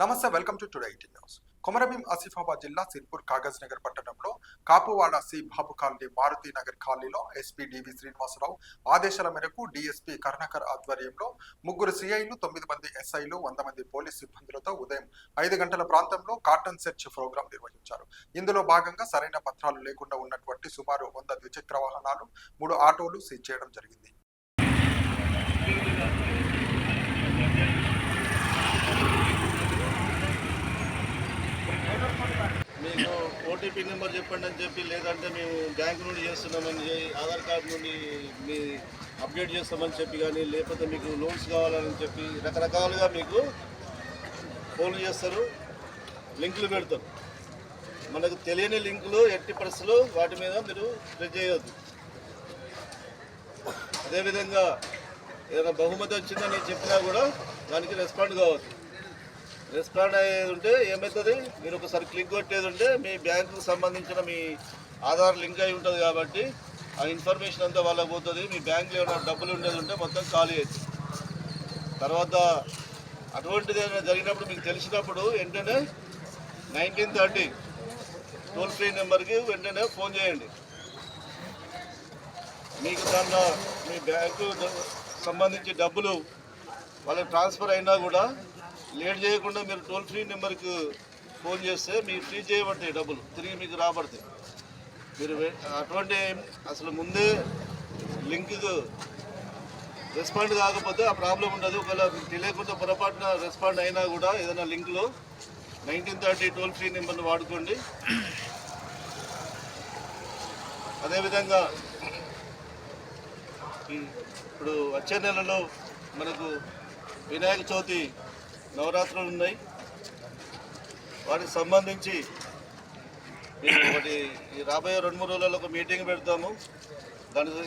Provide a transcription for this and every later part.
నమస్తే welcome to today eighty news. Komarambheem Asifabad జిల్లా సిర్పూర్ కాగజ్ నగర్ పట్టణంలో కాపువాడ సి బాబు కాలనీ మారుతి నగర్ కాలనీలో ఎస్పీ డివి శ్రీనివాసరావు ఆదేశాల మేరకు డిఎస్పీ కరుణాకర్ ఆధ్వర్యంలో ముగ్గురు సిఐలు తొమ్మిది మంది ఎస్ఐలు వంద మంది పోలీస్ సిబ్బందులతో ఉదయం ఐదు గంటల ప్రాంతంలో కాటన్ సెర్చ్ ప్రోగ్రాం నిర్వహించారు. ఇందులో భాగంగా సరైన పత్రాలు లేకుండా ఉన్నటువంటి సుమారు వంద ద్విచక్ర వాహనాలు మూడు ఆటోలు సీజ్ చేయడం జరిగింది మీకు ఓటీపీ నెంబర్ చెప్పండి అని చెప్పి లేదంటే మేము బ్యాంక్ నుండి చేస్తున్నామని ఆధార్ కార్డు నుండి మీ అప్డేట్ చేస్తామని చెప్పి కానీ లేకపోతే మీకు లోన్స్ కావాలని చెప్పి రకరకాలుగా మీకు ఫోన్లు చేస్తారు లింకులు పెడతారు. మనకు తెలియని లింకులు ఎట్టి పరిస్థితులు వాటి మీద మీరు ప్రెస్ చేయవద్దు అదేవిధంగా ఏదైనా బహుమతి వచ్చిందని చెప్పినా కూడా దానికి రెస్పాండ్ కావద్దు. రెస్పాండ్ అయ్యేది ఉంటే ఏమవుతుంది మీరు ఒకసారి క్లిక్ కొట్టేది ఉంటే మీ బ్యాంకుకు సంబంధించిన మీ ఆధార్ లింక్ అయి ఉంటుంది కాబట్టి ఆ ఇన్ఫర్మేషన్ అంతా వాళ్ళకి పోతుంది. మీ బ్యాంకులో ఏమైనా డబ్బులు ఉండేది ఉంటే మొత్తం ఖాళీ అవుతుంది తర్వాత అటువంటిది ఏమైనా జరిగినప్పుడు మీకు తెలిసినప్పుడు వెంటనే నైన్టీన్ థర్టీ టోల్ ఫ్రీ నెంబర్కి వెంటనే ఫోన్ చేయండి. మీకు దాంట్లో మీ బ్యాంకు సంబంధించి డబ్బులు వాళ్ళకి ట్రాన్స్ఫర్ అయినా కూడా లేట్ చేయకుండా మీరు టోల్ ఫ్రీ నెంబర్కి ఫోన్ చేస్తే మీకు ఫ్రీ చేయబడతాయి డబ్బులు. తిరిగి మీకు రాబడతాయి. మీరు అటువంటి అసలు ముందే లింక్ రెస్పాండ్ కాకపోతే ఆ ప్రాబ్లం ఉండదు. ఒకవేళ మీకు తెలియకుండా పొరపాటున రెస్పాండ్ అయినా కూడా ఏదైనా లింక్లో నైన్టీన్ థర్టీ టోల్ ఫ్రీ నెంబర్ని వాడుకోండి. అదేవిధంగా ఇప్పుడు వచ్చే నెలలో మనకు వినాయక చవితి నవరాత్రులు ఉన్నాయి. వాటికి సంబంధించి ఒకటి ఈ రాబోయే రెండు మూడు రోజులలో ఒక మీటింగ్ పెడతాము.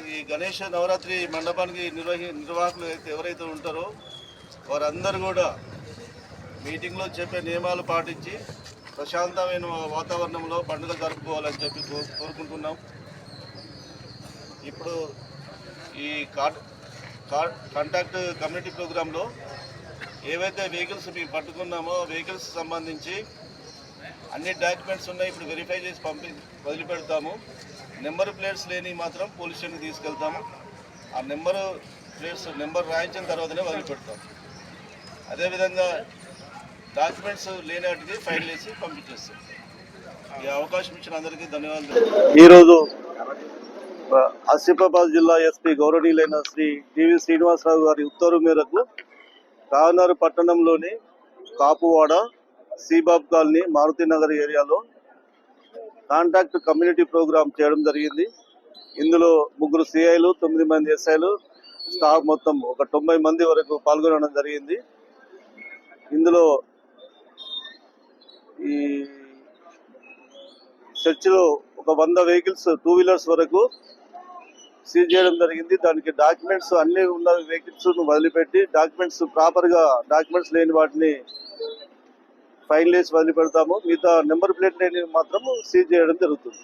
ఈ గణేష నవరాత్రి మండపానికి నిర్వహి నిర్వాహకులు అయితే ఎవరైతే ఉంటారో వారందరూ కూడా మీటింగ్లో చెప్పే నియమాలు పాటించి ప్రశాంతమైన వాతావరణంలో పండుగ జరుపుకోవాలని చెప్పి కో- కోరుకుంటున్నాం. ఇప్పుడు ఈ కాంటాక్ట్ కమ్యూనిటీ ప్రోగ్రాంలో ఏవైతే వెహికల్స్ మేము పట్టుకున్నామో వెహికల్స్ సంబంధించి అన్ని డాక్యుమెంట్స్ ఉన్నాయి. ఇప్పుడు వెరిఫై చేసి పంపి వదిలిపెడతాము. నెంబర్ ప్లేట్స్ లేని మాత్రం పోలీస్ స్టేషన్కి తీసుకెళ్తాము. ఆ నెంబరు ప్లేట్స్ నెంబర్ రాయించిన తర్వాతనే వదిలిపెడతాం అదేవిధంగా డాక్యుమెంట్స్ లేని వాటికి ఫైల్ చేసి పంపించేస్తాం. ఈ అవకాశం ఇచ్చిన అందరికీ ధన్యవాదాలు. ఈరోజు ఆసిఫాబాద్ జిల్లా ఎస్పీ గౌరవనీయులైన శ్రీ టివి శ్రీనివాసరావు గారి ఉత్తర్వు మేరకు కాగనారు పట్టణంలోని కాపువాడ సీబాబ్ కాలనీ మారుతి నగర్ ఏరియాలో కాంటాక్ట్ కమ్యూనిటీ ప్రోగ్రామ్ చేయడం జరిగింది. ఇందులో ముగ్గురు సిఐలు తొమ్మిది మంది ఎస్ఐలు స్టాఫ్ మొత్తం ఒక తొంభై మంది వరకు పాల్గొనడం జరిగింది. ఇందులో ఈ చర్చిలో ఒక వంద వెహికల్స్ టూ వీలర్స్ వరకు సీజ్ చేయడం జరిగింది. దానికి డాక్యుమెంట్స్ అన్ని ఉన్న వెహికల్స్ వదిలిపెట్టి డాక్యుమెంట్స్ ప్రాపర్గా డాక్యుమెంట్స్ లేని వాటిని ఫైన్ వేసి వదిలిపెడతాము. మిగతా నెంబర్ ప్లేట్ లేని మాత్రం సీజ్ చేయడం జరుగుతుంది.